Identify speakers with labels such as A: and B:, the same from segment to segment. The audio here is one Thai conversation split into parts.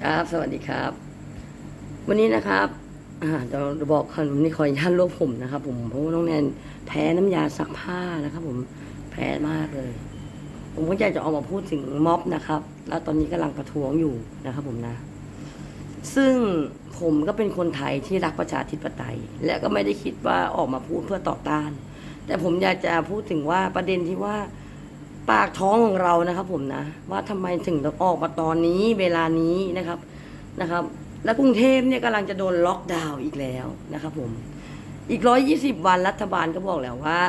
A: ครับ สวัสดีครับ วันนี้นะครับเดี๋ยวจะบอกคำนี้ขออนุญาตลบผมนะครับ ผมเพราะว่าน้องแนนแพ้น้ำยาซักผ้านะครับ ผมแพ้มากเลย ผมก็อยากจะออกมาพูดถึงม็อบนะครับ แล้วตอนนี้กำลังประท้วงอยู่นะครับ ผมนะ ซึ่งผมก็เป็นคนไทยที่รักประชาธิปไตย และก็ไม่ได้คิดว่าออกมาพูดเพื่อต่อต้าน แต่ผมอยากจะพูดถึงว่าประเด็นที่ว่า ปากท้องของเรานะครับ ผมนะ ว่าทำไมถึงต้องออกมาตอนนี้เวลานี้นะครับนะครับ และกรุงเทพเนี่ยกำลังจะโดนล็อกดาวน์อีกแล้วนะครับผมอีกร้อยี่สิบวันรัฐบาลก็บอกแล้วว่า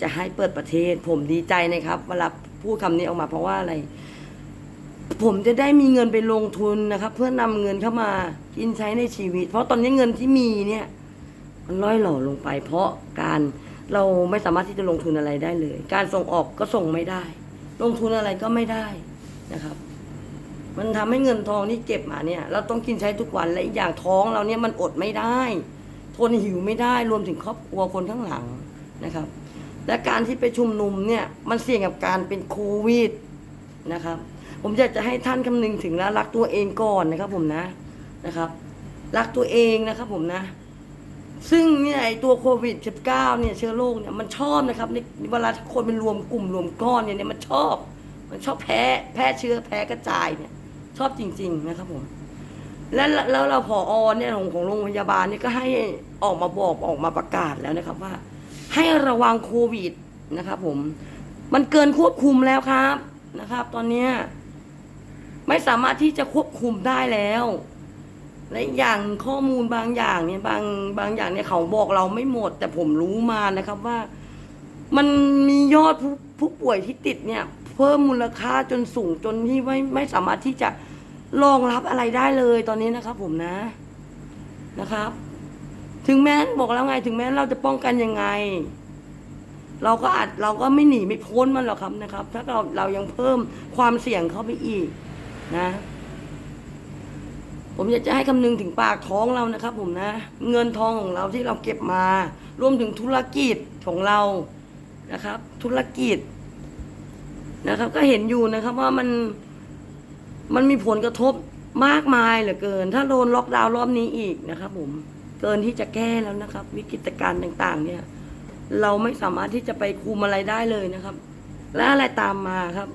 A: จะให้เปิดประเทศ ผมดีใจนะครับเวลาพูดคำนี้ออกมาเพราะว่าอะไร ผมจะได้มีเงินไปลงทุนนะครับ เพื่อนำเงินเข้ามากินใช้ในชีวิต เพราะตอนนี้เงินที่มีเนี่ย มันล่อยหล่อลงไป เพราะการ เราไม่สามารถที่จะลงทุนอะไรได้เลย การส่งออกก็ส่งไม่ได้ ลงทุนอะไรก็ไม่ได้นะครับ มันทำให้เงินทองที่เก็บมาเนี่ย เราต้องกินใช้ทุกวันและอีกอย่างท้องเราเนี่ยมันอดไม่ได้ ทนหิวไม่ได้รวมถึงครอบครัวคนข้างหลังนะครับ และการที่ไปชุมนุมเนี่ยมันเสี่ยงกับการเป็นโควิดนะครับ ผมอยากจะให้ท่านคำนึงถึงและรักตัวเองก่อนนะครับ ผมนะนะครับ รักตัวเองนะครับ ผมนะ ซึ่งเนี่ยไอตัวโควิด -19 เนี่ยเชื้อโรคเนี่ยมันชอบนะครับในเวลาคนเป็นรวมกลุ่มรวมก้อนเนี่ยเนี่ยมันชอบ มันชอบแพ้แพ้เชื้อแพ้กระจายเนี่ย ชอบจริง ๆ นะครับผมและแล้วเราพออเนี่ยของของโรงพยาบาลเนี่ยก็ให้ออกมาบอกออกมาประกาศแล้วนะครับว่า ให้ระวังโควิดนะครับผม มันเกินควบคุมแล้วครับนะครับ ตอนเนี้ยไม่สามารถที่จะควบคุมได้แล้ว และอีกอย่างข้อมูลบางอย่างเนี่ยบางบางอย่างเนี่ยเขาบอกเราไม่หมด แต่ผมรู้มานะครับว่า มันมียอดผู้ผู้ป่วยที่ติดเนี่ย เพิ่มมูลค่าจนสูงจนที่ไม่ไม่สามารถที่จะรองรับอะไรได้เลยตอนนี้นะครับ ผมนะนะครับ ถึงแม้บอกแล้วไง ถึงแม้เราจะป้องกันยังไง เราก็อาจเราก็ไม่หนีไม่พ้นมันหรอกครับนะครับ ถ้าเราเรายังเพิ่มความเสี่ยงเข้าไปอีกนะ ผมอยากจะให้คำนึงถึงปากท้องเรานะครับ ผมนะ เงินทองของเราที่เราเก็บมา รวมถึงธุรกิจของเรานะครับ ธุรกิจนะครับ ก็เห็นอยู่นะครับว่ามันมันมีผลกระทบมากมายเหลือเกิน ถ้าโดนล็อกดาวน์รอบนี้อีกนะครับ ผมเกินที่จะแก้แล้วนะครับ วิกฤตการณ์ต่าง ๆ เนี่ย เราไม่สามารถที่จะไปคุมอะไรได้เลยนะครับ และอะไรตามมาครับ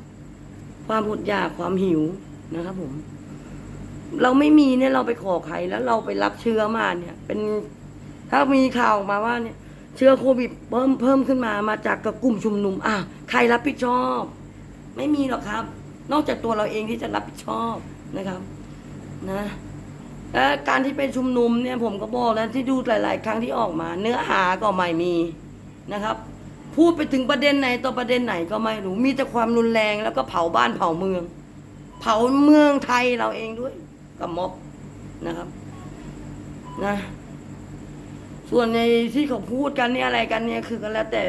A: ความอดอยากความหิวนะครับผม เราไม่มีเนี่ยเราไปขอใครแล้วเราไปรับเชื้อมาเนี่ย เป็นถ้ามีข่าวออกมาว่าเนี่ย เชื้อโควิดเพิ่มเพิ่มขึ้นมามาจากกับกลุ่มชุมนุมอะใครรับผิดชอบ ไม่มีหรอกครับ นอกจากตัวเราเองที่จะรับผิดชอบนะครับ นะและการที่ไปชุมนุมเนี่ย ผมก็บอกแล้วที่ดูหลาย ๆ ครั้งที่ออกมา เนื้อหาก็ไม่มีนะครับ พูดไปถึงประเด็นไหนต่อประเด็นไหนก็ไม่รู้มีแต่ความรุนแรงแล้วก็เผาบ้านเผาเมือง เผาเมืองไทยเราเองด้วย กับม็อบนะครับ นะ ส่วนในที่เขาพูดกันเนี่ยอะไรกันเนี่ยคือก็แล้วแต่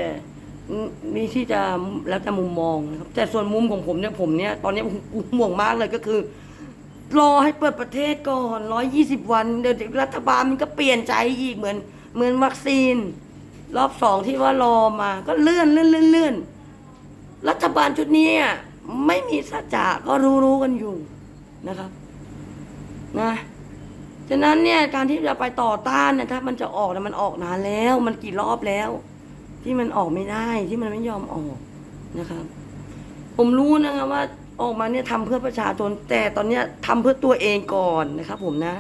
A: มีที่จะแล้วแต่มุมมองนะครับ แต่ส่วนมุมของผมเนี่ยผมเนี่ยตอนนี้ผมห่วงมากเลยก็คือ รอให้เปิดประเทศก่อนร้อยยี่สิบวันเดี๋ยวรัฐบาลมันก็เปลี่ยนใจอีกเหมือน เหมือนวัคซีน รอบสองที่ว่ารอมา ก็เลื่อนเลื่อนเลื่อนเลื่อนรัฐบาลชุดนี้อะไม่มีสัจจะก็รู้รู้กันอยู่นะครับ นะฉะนั้นเนี่ยการที่จะไปต่อต้านเนี่ยถ้ามันจะออกเนี่มันออกนานแล้ว มันกี่รอบแล้ว ที่มันออกไม่ได้ที่มันไม่ยอมออกนะครับ ผมรู้นะครับว่าออกมาเนี่ยทำเพื่อประชาชนแต่ตอนเนี้ยทำเพื่อตัวเองก่อนนะครับ ผมนะ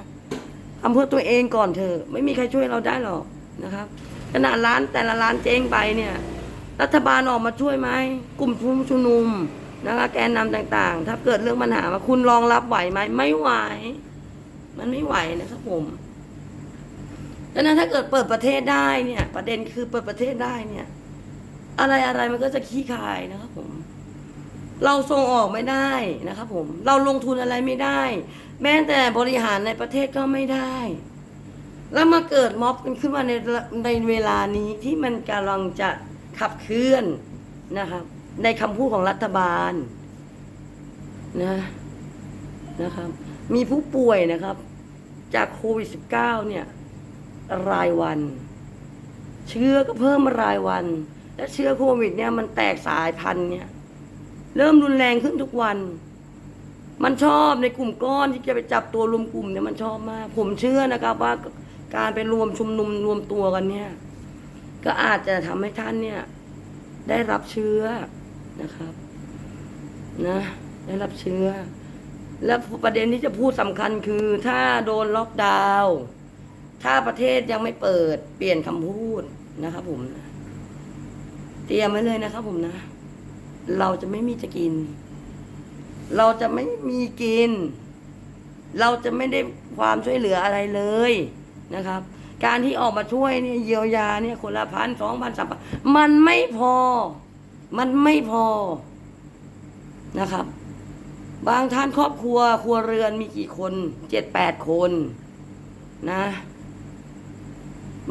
A: ทำเพื่อตัวเองก่อนเถอะไม่มีใครช่วยเราได้หรอกนะครับขนาดร้านแต่ละร้านเจ๊งไปเนี่ย รัฐบาลออกมาช่วยไหมกลุ่มผู้ชุมนุมนะคะแกนนำต่างๆ ถ้าเกิดเรื่องปัญหามาคุณรองรับไหวไหมไม่ไหว มันไม่ไหวนะครับผมดังนั้นถ้าเกิดเปิดประเทศได้เนี่ย ประเด็นคือเปิดประเทศได้เนี่ย อะไรอะไรมันก็จะขี้คายนะครับผม เราส่งออกไม่ได้นะครับผม เราลงทุนอะไรไม่ได้ แม้แต่บริหารในประเทศก็ไม่ได้ แล้วมาเกิดม็อบกันขึ้นมาในในเวลานี้ที่มันกำลังจะขับเคลื่อนนะครับ ในคำพูดของรัฐบาลนะนะครับ มีผู้ป่วยนะครับ จากโควิด -19 เนี่ย รายวัน เชื้อก็เพิ่มมารายวัน และเชื้อโควิด เนี่ยมันแตกสายพันธุ์เนี่ย เริ่มรุนแรงขึ้นทุกวัน มันชอบในกลุ่มก้อนที่จะไปจับตัวรวมกลุ่มเนี่ยมันชอบมาก ผมเชื่อนะครับว่าการไปรวมชุมนุมรวมตัวกันเนี่ย ก็อาจจะทำให้ท่านเนี่ย ได้รับเชื้อนะครับ นะ ได้รับเชื้อ และประเด็นที่จะพูดสำคัญคือถ้าโดนล็อกดาวน์ถ้าประเทศยังไม่เปิด เปลี่ยนคำพูดนะครับผมนะเตรียมไว้เลยนะครับผมนะ เราจะไม่มีจะกิน เราจะไม่มีกิน เราจะไม่ได้ความช่วยเหลืออะไรเลยนะครับ การที่ออกมาช่วยเนี่ยเยียวยาเนี่ยคนละพันสองพันสามพันมันไม่พอ มันไม่พอนะครับ บางท่านครอบครัว ครัวเรือนมีกี่คนเจ็ดแปดคนนะ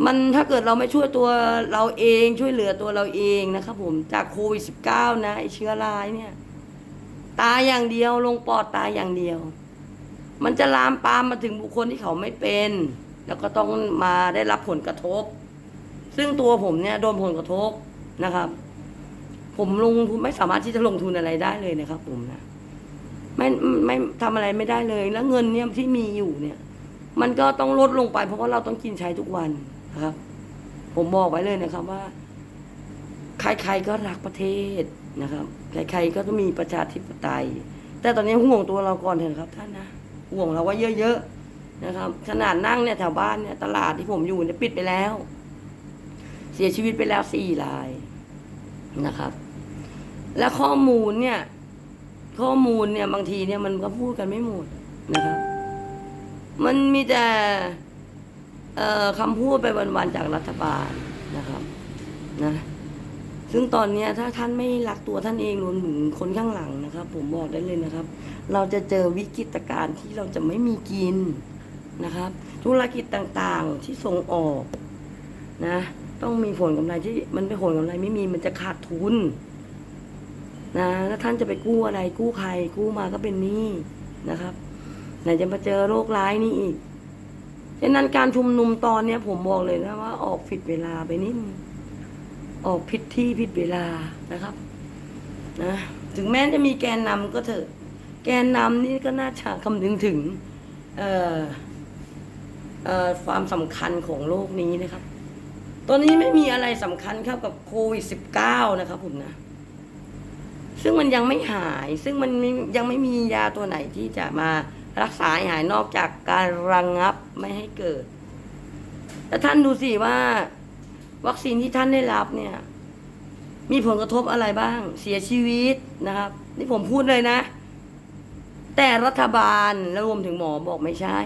A: มันถ้าเกิดเราไม่ช่วยตัวเราเองช่วยเหลือตัวเราเองนะครับผมจากโควิดสิบเก้านะไอเชื้อรายเนี่ย ตายอย่างเดียวลงปอดตายอย่างเดียว มันจะลามปามมาถึงบุคคลที่เขาไม่เป็น แล้วก็ต้องมาได้รับผลกระทบ ซึ่งตัวผมเนี่ยโดนผลกระทบนะครับ ผมลงทุนไม่สามารถที่จะลงทุนอะไรได้เลยนะครับผมนะ ไม่ไม่ทำอะไรไม่ได้เลย แล้วเงินเนี่ยที่มีอยู่เนี่ย มันก็ต้องลดลงไป เพราะว่าเราต้องกินใช้ทุกวันนะครับ ผมบอกไว้เลยนะครับว่า ใครๆก็รักประเทศนะครับใครๆก็ต้องมีประชาธิปไตย แต่ตอนนี้ห่วงตัวเราก่อนเถอะครับ ท่านนะห่วงเราว่าเยอะๆนะครับ ขนาดนั่งเนี่ยแถวบ้านเนี่ยตลาดที่ผมอยู่เนี่ยปิดไปแล้ว เสียชีวิตไปแล้วสี่รายนะครับ และข้อมูลเนี่ย ข้อมูลเนี่ยบางทีเนี่ยมันก็พูดกันไม่หมดนะครับ มันมีแต่คำพูดไปวันๆจากรัฐบาลนะครับนะซึ่งตอนนี้ถ้าท่านไม่รักตัวท่านเองรวมถึงคนข้างหลังนะครับ ผมบอกได้เลยนะครับ เราจะเจอวิกฤตการณ์ที่เราจะไม่มีกินนะครับ ธุรกิจต่างๆที่ส่งออกนะ ต้องมีผลกำไรที่มันเป็นผลกำไรไม่มีมันจะขาดทุน นะแล้วท่านจะไปกู้อะไรกู้ใครกู้มาก็เป็นหนี้นะครับไหนจะมาเจอโรคร้ายนี่อีกฉะนั้นการชุมนุมตอนเนี้ยผมบอกเลยนะว่าออกผิดเวลาไปนิดออกผิดที่ผิดเวลานะครับนะถึงแม้จะมีแกนนำก็เถอะ แกนนำนี่ก็น่าจะคำนึงถึงเอ่อเอ่อความสำคัญของโลกนี้นะครับ ตอนนี้ไม่มีอะไรสำคัญเท่ากับโควิด -19 นะครับผมนะ ซึ่งมันยังไม่หาย ซึ่งมันยังไม่มียาตัวไหนที่จะมารักษาหายนอกจากการระงงับไม่ให้เกิด แต่ท่านดูสิว่า วัคซีนที่ท่านได้รับเนี่ย มีผลกระทบอะไรบ้าง เสียชีวิตนะครับ นี่ผมพูดเลยนะ แต่รัฐบาลและรวมถึงหมอบอกไม่ใช่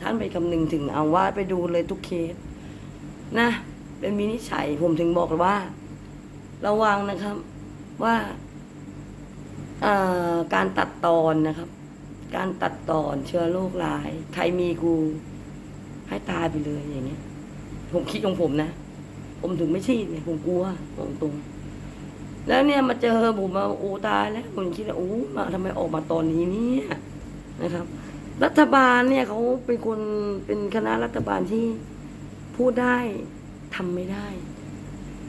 A: ท่านไปคำนึงถึงเอาว่าไปดูเลยทุกเคสนะเป็นวินิฉัยผมถึงบอกว่า ระวังนะครับว่า การตัดตอนนะครับ การตัดตอนเชื้อโรคร้าย ใครมีกูให้ตายไปเลยอย่างเงี้ย ผมคิดของผมนะ ผมถึงไม่ฉีดเนี่ยผมกลัวบอกตรง แล้วเนี่ยมาเจอผมมาโอ้ตายแล้วผมคิดว่าโอ้มาทำไมออกมาตอนนี้เนี่ยนะครับ รัฐบาลเนี่ยเขาเป็นคนเป็นคณะรัฐบาลที่พูดได้ทำไม่ได้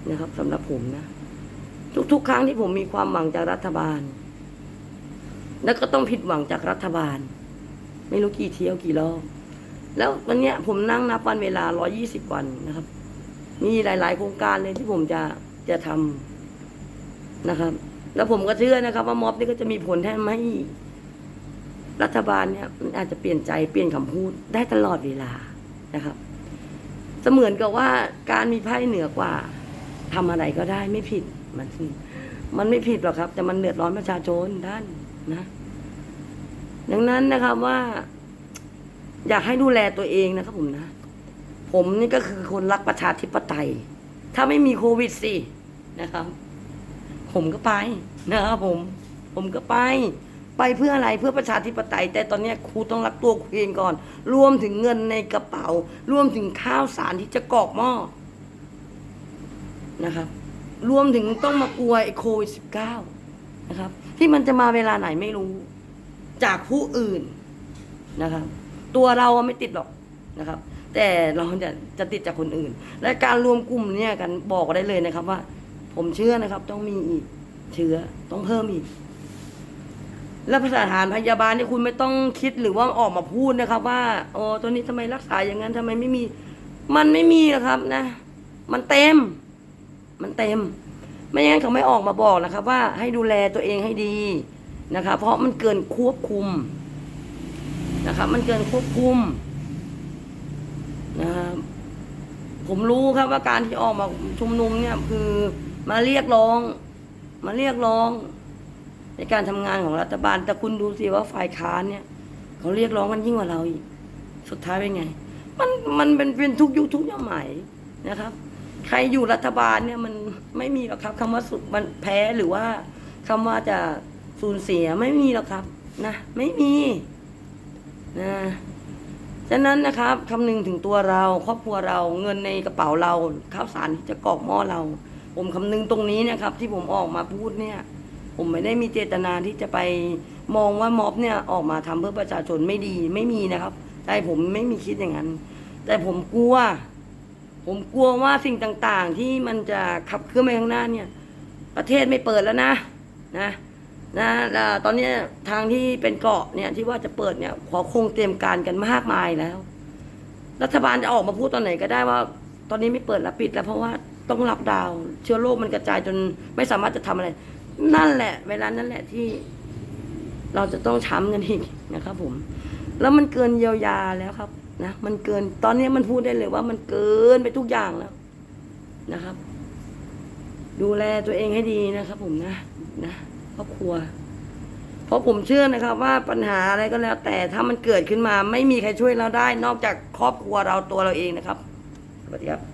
A: นะครับสำหรับผมนะ ทุกๆ ครั้งที่ผมมีความหวังจากรัฐบาล แล้วก็ต้องผิดหวังจากรัฐบาล ไม่รู้กี่เที่ยวกี่รอบแล้ววันเนี้ยผมนั่งนับวันเวลา 120 วันนะครับ มีหลาย ๆ โครงการเลยที่ผมจะจะทำนะครับ แล้วผมก็เชื่อนะครับ ว่าม็อบนี่ก็จะมีผลแทนไม่รัฐบาลเนี่ยมันอาจจะเปลี่ยนใจเปลี่ยนคำพูดได้ตลอดเวลานะครับ เสมือนกับว่าการมีไพ่เหนือกว่าทำอะไรก็ได้ไม่ผิดมันมันไม่ผิดหรอกครับ แต่มันเดือดร้อนประชาชนท่าน นะ ดังนั้นนะครับว่า อยากให้ดูแลตัวเองนะครับผมนะ ผมนี่ก็คือคนรักประชาธิปไตย ถ้าไม่มีโควิดสินะครับ ผมก็ไปนะครับผม ผมก็ไป ไปเพื่ออะไรเพื่อประชาธิปไตย แต่ตอนนี้ครูต้องรักตัวครูเองก่อน รวมถึงเงินในกระเป๋า รวมถึงข้าวสารที่จะกอกหม้อนะครับรวมถึงต้องมากลัวไอ้โควิดสิบเก้า นะครับ ที่มันจะมาเวลาไหนไม่รู้ จากผู้อื่นนะครับ ตัวเราไม่ติดหรอกนะครับ แต่เราจะจะติดจากคนอื่น และการรวมกลุ่มเนี่ยกันบอกได้เลยนะครับว่า ผมเชื่อนะครับ ต้องมีอีกเชื้อต้องเพิ่มอีก แล้วสถานพยาบาลนี่คุณไม่ต้องคิดหรือว่าออกมาพูดนะครับ ว่าโอ้ตัวนี้ทำไมรักษาอย่างนั้นทำไมไม่มี มันไม่มีหรอกครับนะ มันเต็ม มันเต็ม ไม่งั้นเขาไม่ออกมาบอกนะครับ ว่าให้ดูแลตัวเองให้ดีนะครับเพราะมันเกินควบคุมนะครับมันเกินควบคุมนะครับผมรู้ครับว่าการที่ออกมาชุมนุมเนี่ยคือมาเรียกร้อง มาเรียกร้อง ในการทำงานของรัฐบาล แต่คุณดูสิว่าฝ่ายค้านเนี่ยเขาเรียกร้องกันยิ่งกว่าเราอีกสุดท้ายเป็นไง มันมันเป็นเป็นทุกยุคทุกสมัยนะครับ ใครอยู่รัฐบาลเนี่ยมันไม่มีหรอกครับคำว่าสุดมันแพ้หรือว่าคำว่าจะสูญเสียไม่มีหรอกครับ นะไม่มีนะฉะนั้นนะครับคำนึงถึงตัวเราครอบครัวเราเงินในกระเป๋าเราข้าวสารจะกรอกหม้อเรา ผมคำนึงตรงนี้นะครับ ที่ผมออกมาพูดเนี่ย ผมไม่ได้มีเจตนาที่จะไปมองว่าม็อบเนี่ยออกมาทำเพื่อประชาชนไม่ดีไม่มีนะครับใจผมไม่มีคิดอย่างนั้น แต่ผมกลัว ผมกลัวว่าสิ่งต่างๆ ที่มันจะขับเคลื่อนไปข้างหน้าเนี่ย ประเทศไม่เปิดแล้วนะนะนะตอนนี้ทางที่เป็นเกาะเนี่ยที่ว่าจะเปิดเนี่ยขอคงเตรียมการกันมากมายแล้ว รัฐบาลจะออกมาพูดตอนไหนก็ได้ว่า ตอนนี้ไม่เปิดแล้วปิดแล้วเพราะว่าต้องรับดาวเชื้อโรคมันกระจายจนไม่สามารถจะทำอะไร นั่นแหละ เวลานั่นแหละที่ เราจะต้องช้ำกันอีกนะครับผม แล้วมันเกินเยียวยาแล้วครับ นะมันเกิน ตอนนี้มันพูดได้เลยว่ามันเกินไปทุกอย่างแล้วนะครับ ดูแลตัวเองให้ดีนะครับ ผมนะนะครอบครัว เพราะผมเชื่อนะครับ ว่าปัญหาอะไรก็แล้ว แต่ถ้ามันเกิดขึ้นมา ไม่มีใครช่วยเราได้ นอกจากครอบครัวเราตัวเราเองนะครับสวัสดีครับ